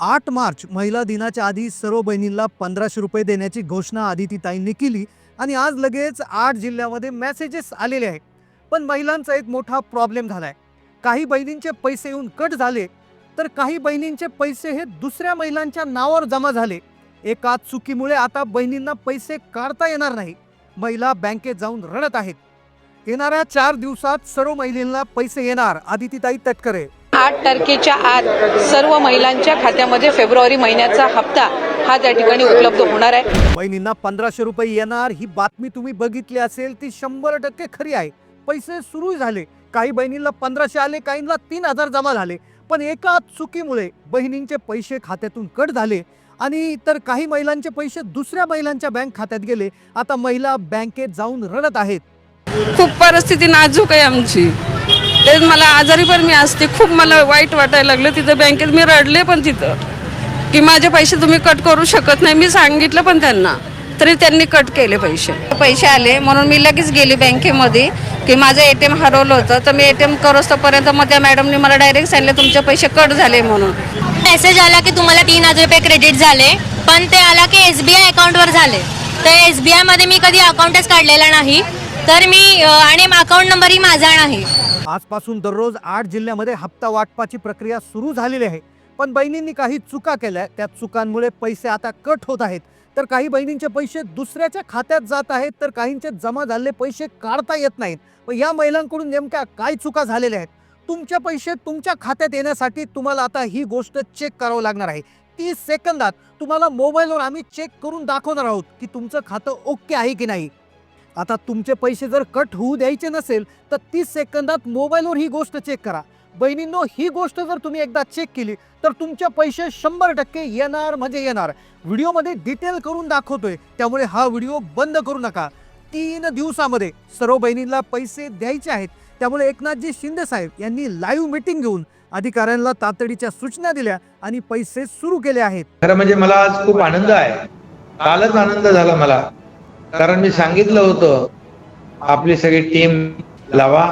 आठ मार्च महिला दिनाच्या आधी सर्व बहिणींना पंधराशे रुपये देण्याची घोषणा आदितीताईंनी केली आणि आज लगेच आठ जिल्ह्यामध्ये मेसेजेस आलेले आहेत. पण महिलांचा एक मोठा प्रॉब्लेम झाला आहे काही बहिणींचे पैसे येऊन कट झाले तर काही बहिणींचे पैसे हे दुसऱ्या महिलांच्या नावावर जमा झाले. एका चुकीमुळे आता बहिणींना पैसे काढता येणार नाही. महिला बँकेत जाऊन रडत आहेत. येणाऱ्या चार दिवसात सर्व महिलांना पैसे येणार आदितीताई तटकरे. आठ तारखेच्या आत सर्व महिलांच्या खात्यामध्ये फेब्रुवारी महिन्याचा हप्ता हा त्या ठिकाणी उपलब्ध होणार आहे. बहिणींना पंधराशे रुपये येणार ही बातमी तुम्ही बघितली असेल ती शंभर टक्के खरी आहे. पैसे सुरू झाले. काही बहिणींना पंधराशे आले काहींना तीन हजार जमा झाले. पण एका चुकीमुळे बहिणींचे पैसे खात्यातून कट झाले आणि तर काही महिलांचे पैसे दुसऱ्या महिलांच्या बँक खात्यात गेले. आता महिला बँकेत जाऊन रडत आहेत. खूप परिस्थिती नाजूक आहे आमची. तेच मला आजारी पण मी असते. खूप मला वाईट वाटायला लागलं. तिथं बँकेत मी रडले पण तिथं. की माझे पैसे तुम्ही कट करू शकत नाही. मी सांगितलं पण त्यांना. तरी त्यांनी कट केले पैसे. पैसे आले. म्हणून मी लगेच गेली बँकेमध्ये. की माझं ए टी एम हरवलं होतं. तर मी ए टी एम करोस्तोपर्यंत मग त्या मॅडमनी मला डायरेक्ट सांगितलं तुमचे पैसे कट झाले म्हणून. मेसेज आला की तुम्हाला तीन हजार रुपये क्रेडिट झाले. पण ते आला की एस बी आय अकाउंटवर झाले. तर एस बी आयमध्ये मी कधी अकाउंटच काढलेला नाही. तर मी आणि अकाउंट नंबरही माझा आहे आजपासून दररोज आठ जिल्ह्यामध्ये हप्ता वाटपाची प्रक्रिया सुरू झालेली आहे. पण बहिणींनी काही चुका केल्या त्या चुकांमुळे पैसे आता कट होत आहेत. तर काही बहिणींचे पैसे दुसऱ्याच्या खात्यात जात आहेत. तर काहींचे जमा झालेले पैसे काढता येत नाहीत. व या महिलांकडून नेमक्या काय चुका झालेल्या आहेत? तुमचे पैसे तुमच्या खात्यात येण्यासाठी तुम्हाला आता ही गोष्ट चेक करावं लागणार आहे. तीस सेकंदात तुम्हाला मोबाईलवर आम्ही चेक करून दाखवणार आहोत की तुमचं खातं ओके आहे की नाही. आता तुमचे पैसे जर कट होऊ द्यायचे नसेल तर तीस सेकंदात मोबाईलवर ही गोष्ट चेक करा. बहिणींनो ही गोष्ट जर तुम्ही एकदा चेक केली तर तुमचे पैसे शंभर टक्के येणार म्हणजे येणार. व्हिडिओमध्ये डिटेल करून दाखवतोय त्यामुळे हा व्हिडिओ बंद करू नका. तीन दिवसामध्ये सर्व बहिणींना पैसे द्यायचे आहेत. त्यामुळे एकनाथजी शिंदे साहेब यांनी लाईव्ह मीटिंग घेऊन अधिकाऱ्यांना तातडीच्या सूचना दिल्या आणि पैसे सुरू केले आहेत. खरं म्हणजे मला आज खूप आनंद आहे. कालच आनंद झाला मला. कारण मी सांगितलं होतं आपली सगळी टीम लावा.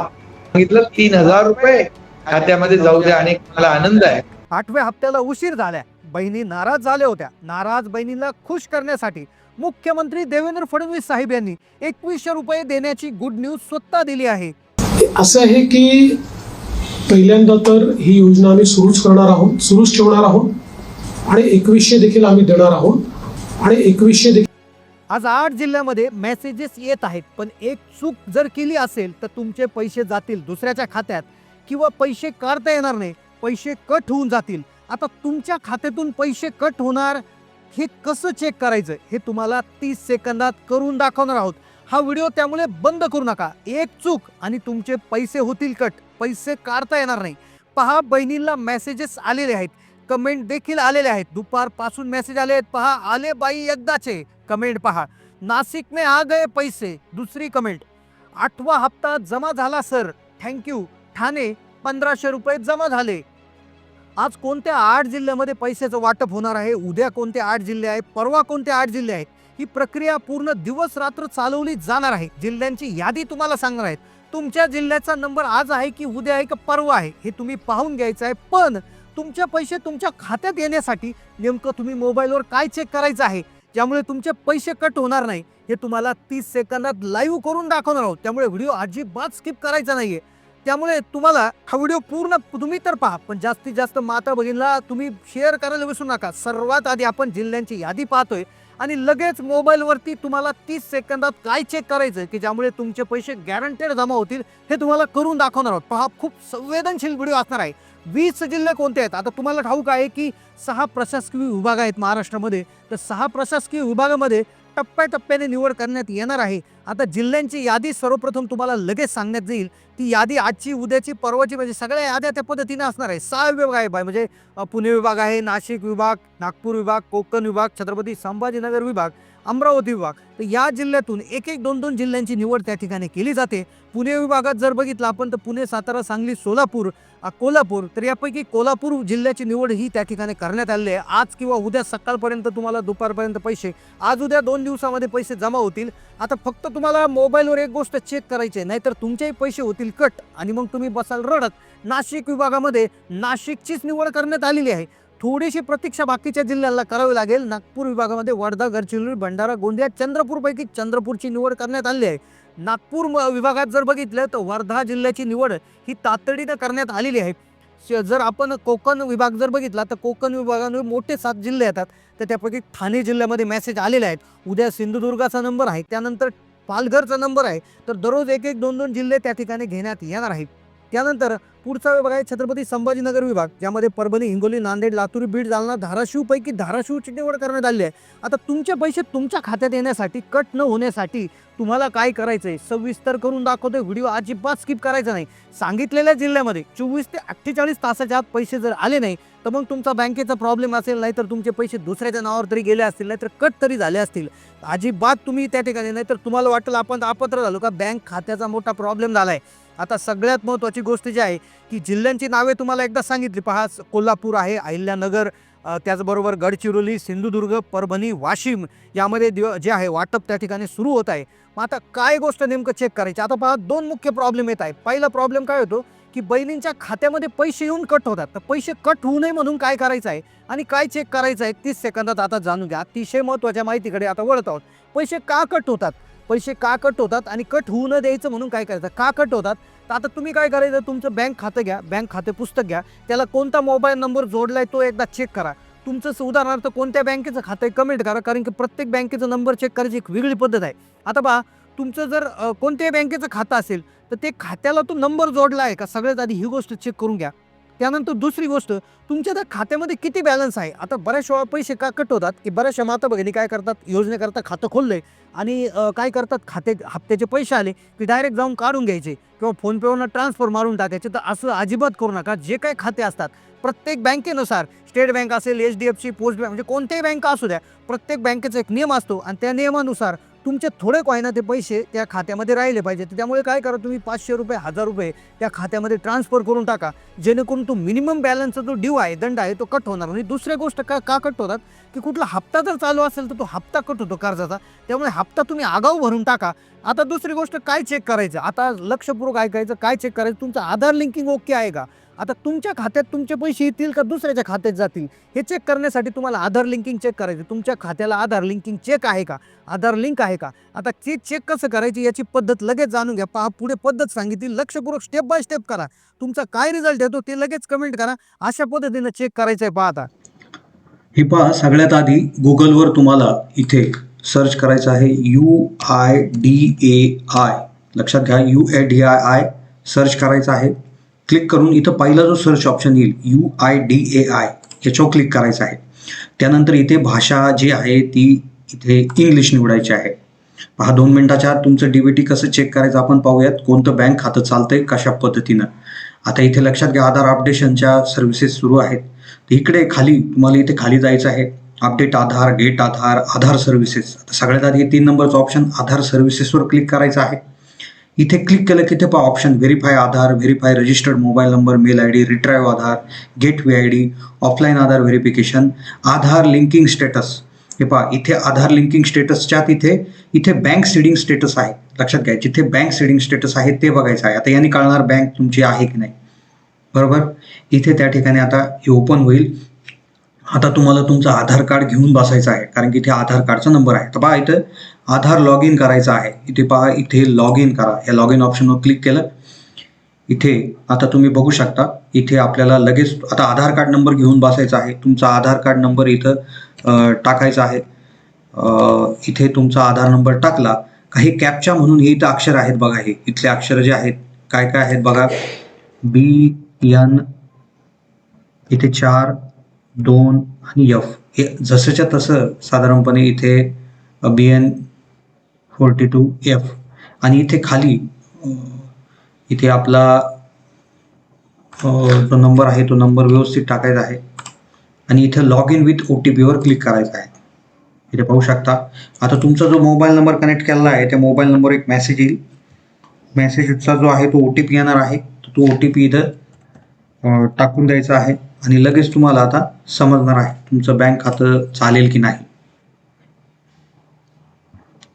सांगितलं तीन हजार रुपये खात्यामध्ये जाऊ द्या आणि मला आनंद आहे. आठव्या हप्त्याला उशीर झाल्या. बहिणी नाराज झाल्या होत्या. नाराज बहिणींना खुश करण्यासाठी मुख्यमंत्री देवेंद्र फडणवीस साहेब यांनी एकवीसशे रुपये देण्याची गुड न्यूज स्वतः दिली आहे. असं आहे की पहिल्यांदा तर ही योजना आम्ही सुरूच करणार आहोत सुरूच ठेवणार आहोत. आणि एकवीसशे देखील आम्ही देणार आहोत. आणि एकवीसशे देखील आज आठ जिल्ह्यामध्ये मेसेजेस येत आहेत पण एक चूक जर केली असेल तर तुमचे पैसे जातील दुसऱ्याच्या खात्यात किंवा पैसे काढता येणार नाही पैसे कट होऊन जातील. आता तुमच्या खात्यातून पैसे कट होणार हे कसं चेक करायचं? हे तुम्हाला तीस सेकंदात करून दाखवणार आहोत. हा व्हिडिओ त्यामुळे बंद करू नका. एक चूक आणि तुमचे पैसे होतील कट पैसे काढता येणार नाही. पहा बहिणींना मेसेजेस आलेले आहेत. कमेंट देखील आलेले आहेत. दुपारपासून मेसेज आले आहेत. पहा आले बाई एकदाचे. कमेंट पहा. नाशिक में आ गए पैसे. दुसरी कमेंट. आठवा हप्ता जमा झाला सर. थँक्यू ठाणे पंधराशे रुपये जमा झाले. आज कोणत्या आठ जिल्ह्यामध्ये पैशाचं वाटप होणार आहे? उद्या कोणते आठ जिल्हे आहेत? परवा कोणते आठ जिल्हे आहेत? ही प्रक्रिया पूर्ण दिवस रात्र चालवली जाणार आहे. जिल्ह्यांची यादी तुम्हाला सांगणार आहेत. तुमच्या जिल्ह्याचा नंबर आज आहे की उद्या आहे का परवा आहे हे तुम्ही पाहून घ्यायचं आहे. पण तुमचे पैसे तुमच्या खात्यात येण्यासाठी नेमकं तुम्ही मोबाईलवर काय चेक करायचं आहे? ज्यामुळे तुमचे पैसे कट होणार नाही हे तुम्हाला तीस सेकंदात लाईव्ह करून दाखवणार आहोत. त्यामुळे व्हिडिओ अजिबात स्किप करायचा नाही आहे त्यामुळे तुम्हाला हा व्हिडिओ पूर्ण तुम्ही तर पहा पण जास्तीत जास्त माता भगिनीला तुम्ही शेअर करायला विसरू नका. सर्वात आधी आपण जिल्ह्यांची यादी पाहतोय आणि लगेच मोबाईलवरती तुम्हाला तीस सेकंदात काय चेक करायचं की ज्यामुळे तुमचे पैसे गॅरंटेड जमा होतील हे तुम्हाला करून दाखवणार आहोत. पहा खूप संवेदनशील व्हिडिओ असणार आहे. वीस जिल्हे कोणते आहेत? आता तुम्हाला ठाऊक आहे की सहा प्रशासकीय विभाग आहेत महाराष्ट्रामध्ये. तर सहा प्रशासकीय विभागामध्ये टप्प्याटप्प्याने निवड करण्यात येणार आहे. आता जिल्ह्यांची यादी सर्वप्रथम तुम्हाला लगेच सांगण्यात येईल. ती यादी आजची उद्याची परवाची म्हणजे सगळ्या याद्या त्या पद्धतीने असणार आहे. सहा विभाग आहे बाय म्हणजे पुणे विभाग आहे नाशिक विभाग नागपूर विभाग कोकण विभाग छत्रपती संभाजीनगर विभाग. अमरावती विभाग. तर या जिल्ह्यातून एक एक दोन दोन जिल्ह्यांची निवड त्या ठिकाणी केली जाते. पुणे विभागात जर बघितलं आपण तर पुणे सातारा सांगली सोलापूर कोल्हापूर तर यापैकी कोल्हापूर जिल्ह्याची निवड ही त्या ठिकाणी करण्यात आलेली आहे. आज किंवा उद्या सकाळपर्यंत तुम्हाला दुपारपर्यंत पैसे आज उद्या दोन दिवसामध्ये पैसे जमा होतील. आता फक्त तुम्हाला मोबाईलवर एक गोष्ट चेक करायची आहे नाहीतर तुमचेही पैसे होतील कट आणि मग तुम्ही बसाल रडत. नाशिक विभागामध्ये नाशिकचीच निवड करण्यात आलेली आहे. थोडीशी प्रतीक्षा बाकीच्या जिल्ह्यांना करावी लागेल. नागपूर विभागामध्ये वर्धा गडचिरोली भंडारा गोंदिया चंद्रपूरपैकी चंद्रपूरची निवड करण्यात आली आहे. नागपूर म- विभागात जर बघितलं तर वर्धा जिल्ह्याची निवड ही तातडीनं करण्यात आलेली आहे. श- जर आपण कोकण विभाग जर बघितला तर कोकण विभागामध्ये मोठे सात जिल्हे येतात. तर त्यापैकी ठाणे जिल्ह्यामध्ये मेसेज आलेले आहेत. उद्या सिंधुदुर्गाचा नंबर आहे. त्यानंतर पालघरचा नंबर आहे. तर दररोज एक एक दोन दोन जिल्हे त्या ठिकाणी घेण्यात येणार आहेत. त्यानंतर पुढचा विभाग आहे छत्रपती संभाजीनगर विभाग ज्यामध्ये परभणी हिंगोली नांदेड लातूर बीड जालना धाराशिवपैकी धाराशिवची निवड करण्यात आली आहे. आता तुमचे पैसे तुमच्या खात्यात येण्यासाठी कट न होण्यासाठी तुम्हाला काय करायचं आहे सविस्तर करून दाखवतोय. व्हिडिओ अजिबात स्किप करायचा नाही. सांगितलेल्या जिल्ह्यामध्ये चोवीस ते अठ्ठेचाळीस तासाच्या आत पैसे जर आले नाही तर मग तुमचा बँकेचा प्रॉब्लेम असेल नाही तर तुमचे पैसे दुसऱ्याच्या नावावर तरी गेले असतील नाही तर कट तरी झाले असतील. अजिबात तुम्ही त्या ठिकाणी नाही तर तुम्हाला वाटेल आपण अपात्र झालो का? बँक खात्याचा मोठा प्रॉब्लेम झाला आहे आता सगळ्यात महत्त्वाची गोष्ट जी आहे की जिल्ह्यांची नावे तुम्हाला एकदा सांगितली. पहा कोल्हापूर आहे अहिल्यानगर त्याचबरोबर गडचिरोली सिंधुदुर्ग परभणी वाशिम यामध्ये दिव जे आहे वाटप त्या ठिकाणी सुरू होत आहे. मग आता काय गोष्ट नेमकं चेक करायची? आता पहा दोन मुख्य प्रॉब्लेम येत आहे पहिला प्रॉब्लेम काय होतो की बहिणींच्या खात्यामध्ये पैसे येऊन कट होतात. तर पैसे कट होऊ नये म्हणून काय करायचं आहे? आणि काय चेक करायचं आहे? तीस सेकंदात आता जाणून घ्या. अतिशय महत्त्वाच्या माहितीकडे आता वळत आहोत. पैसे का कट होतात? पैसे का कट होतात आणि कट होऊ न द्यायचं म्हणून काय करायचं? का कट होतात? तर आता तुम्ही काय करायचं तुमचं बँक खातं घ्या बँक खाते पुस्तक घ्या त्याला कोणता मोबाईल नंबर जोडलाय तो एकदा चेक करा. तुमचं उदाहरणार्थ कोणत्या बँकेचं खातं आहे कमेंट करा कारण की प्रत्येक बँकेचा नंबर चेक करायची एक वेगळी पद्धत आहे. आता पहा तुमचं जर कोणत्याही बँकेचं खातं असेल तर ते खात्याला तो नंबर जोडला आहे का? सगळ्यात आधी ही गोष्ट चेक करून घ्या. त्यानंतर दुसरी गोष्ट तुमच्या त्या खात्यामध्ये किती बॅलन्स आहे? आता बऱ्याचशा पैसे का कट होतात? की बऱ्याचशा माता भगिनी काय करतात? योजनेकरता खातं खोललंय आणि काय करतात? खाते हप्त्याचे पैसे आले की डायरेक्ट जाऊन काढून घ्यायचे किंवा फोनपेवरनं ट्रान्सफर मारून टाकायचे. तर असं अजिबात करू नका. जे काही खाते असतात प्रत्येक बँकेनुसार स्टेट बँक असेल H D F C post bank म्हणजे कोणत्याही बँका असू द्या प्रत्येक बँकेचा एक नियम असतो आणि त्या नियमानुसार तुमचे थोडे ना ते पैसे त्या खात्यामध्ये राहिले पाहिजे तर त्यामुळे काय करा तुम्ही पाचशे रुपये हजार रुपये त्या खात्यामध्ये ट्रान्सफर करून टाका. जेणेकरून तो मिनिमम बॅलन्सचा जो ड्यू आहे दंड आहे तो कट होणार. आणि दुसऱ्या गोष्ट का का कट होतात? की कुठला हप्ता जर चालू असेल तर तो हप्ता कट होतो कर्जाचा. त्यामुळे हप्ता तुम्ही आगाऊ भरून टाका. आता दुसरी गोष्ट काय चेक करायचं? आता लक्षपूर्वक ऐकायचं काय चेक करायचं? तुमचं आधार लिंकिंग ओके आहे का? आता तुमच्या खात्यात तुमचे पैसे येतील का दुसऱ्याच्या खात्यात जातील? हे चेक करण्यासाठी तुम्हाला आधार लिंकिंग चेक करायचं. तुमच्या खात्याला आधार लिंकिंग चेक आहे का? आधार लिंक आहे का? आता ते चेक कसं करायची याची पद्धत लगेच जाणून घ्या. पहा पुढे पद्धत सांगितली. लक्षपूर्वक स्टेप बाय स्टेप करा. तुमचा काय रिझल्ट येतो ते लगेच कमेंट करा. अशा पद्धतीनं चेक करायचं आहे पहा आता. हे पहा सगळ्यात आधी गुगलवर तुम्हाला इथे सर्च करायचं आहे. U I D A I लक्षात घ्या U A D I I search करायचं आहे. क्लिक करून इथं पहिला जो सर्च ऑप्शन येईल U I D A I याच्यावर क्लिक करायचं आहे. त्यानंतर इथे भाषा जी आहे ती इथे इंग्लिश निवडायची आहे. पहा दोन मिनिटाच्या आत तुमचं डीबीटी कसं चेक करायचं आपण पाहूयात. कोणतं बँक खातं चालतंय कशा पद्धतीनं? आता इथे लक्षात घ्या आधार अपडेशनच्या सर्व्हिसेस सुरू आहेत. तर इकडे खाली तुम्हाला इथे खाली जायचं आहे. Update Aadhaar get Aadhaar Aadhaar services आता सगळ्यात आधी तीन नंबरचं ऑप्शन आधार सर्व्हिसेसवर क्लिक करायचं आहे. इथे क्लिक केलं की ते पहा option verify Aadhaar verify registered mobile number mail I D retrieve Aadhaar get way I D offline Aadhaar verification Aadhaar linking status हे पहा इथे आधार लिंकिंग स्टेटसच्या तिथे इथे बँक सीडिंग स्टेटस आहे. लक्षात घ्या जिथे बँक सीडिंग स्टेटस आहे ते बघायचं आहे. आता यांनी कळणार बँक तुमची आहे की नाही. बरोबर? इथे त्या ठिकाणी आता हे ओपन होईल. आता तुम्हाला तुमचं आधार कार्ड घेऊन बसायचं आहे कारण की इथे आधार कार्डचा नंबर आहे. तर पहा इथं आधार लॉग इन करायचं आहे. इथे पहा इथे लॉग इन करा. या लॉग इन ऑप्शनवर क्लिक केलं. इथे आता तुम्ही बघू शकता इथे आपल्याला लगेच आता आधार कार्ड नंबर घेऊन बसायचा आहे. तुमचा आधार कार्ड नंबर इथं टाकायचा आहे. इथे तुमचा आधार नंबर टाकला. काही कॅपच्या म्हणून हे इथं अक्षर आहेत बघा हे. इथले अक्षर जे आहेत काय काय आहेत बघा. बी एन इथे चार दोन आणि यफ हे जसंच्या तसं साधारणपणे इथे B N forty two F. आणि इथे खाली इथे आपला जो नंबर आहे तो नंबर व्यवस्थित टाकायचा आहे. आणि इथे log in with O T पीवर क्लिक करायचं आहे. इथे पाहू शकता. आता तुमचा जो मोबाईल नंबर कनेक्ट केलेला आहे त्या मोबाईल नंबर एक मेसेज येईल. मेसेजचा जो आहे तो ओ टी पी येणार आहे. तो ओ टी पी इथं टाकून द्यायचा आहे. आणि लगेच तुम्हाला आता समजणार आहे तुमचं बँक खातं चालेल की नाही.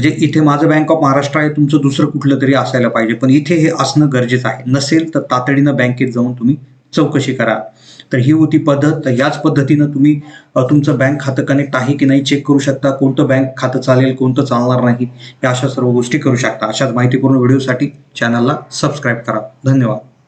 म्हणजे इथे माझं बँक ऑफ महाराष्ट्र आहे तुमचं दुसरं कुठलं तरी असायला पाहिजे. पण इथे हे असणं गरजेचं आहे. नसेल तर तातडीनं बँकेत जाऊन तुम्ही चौकशी करा. तर ही होती पद्धत. तर याच पद्धतीनं तुम्ही तुमचं बँक खातं कनेक्ट आहे की नाही चेक करू शकता. कोणतं बँक खातं चालेल कोणतं चालणार नाही या अशा सर्व गोष्टी करू शकता. अशाच माहितीपूर्ण व्हिडिओसाठी चॅनलला सबस्क्राईब करा. धन्यवाद.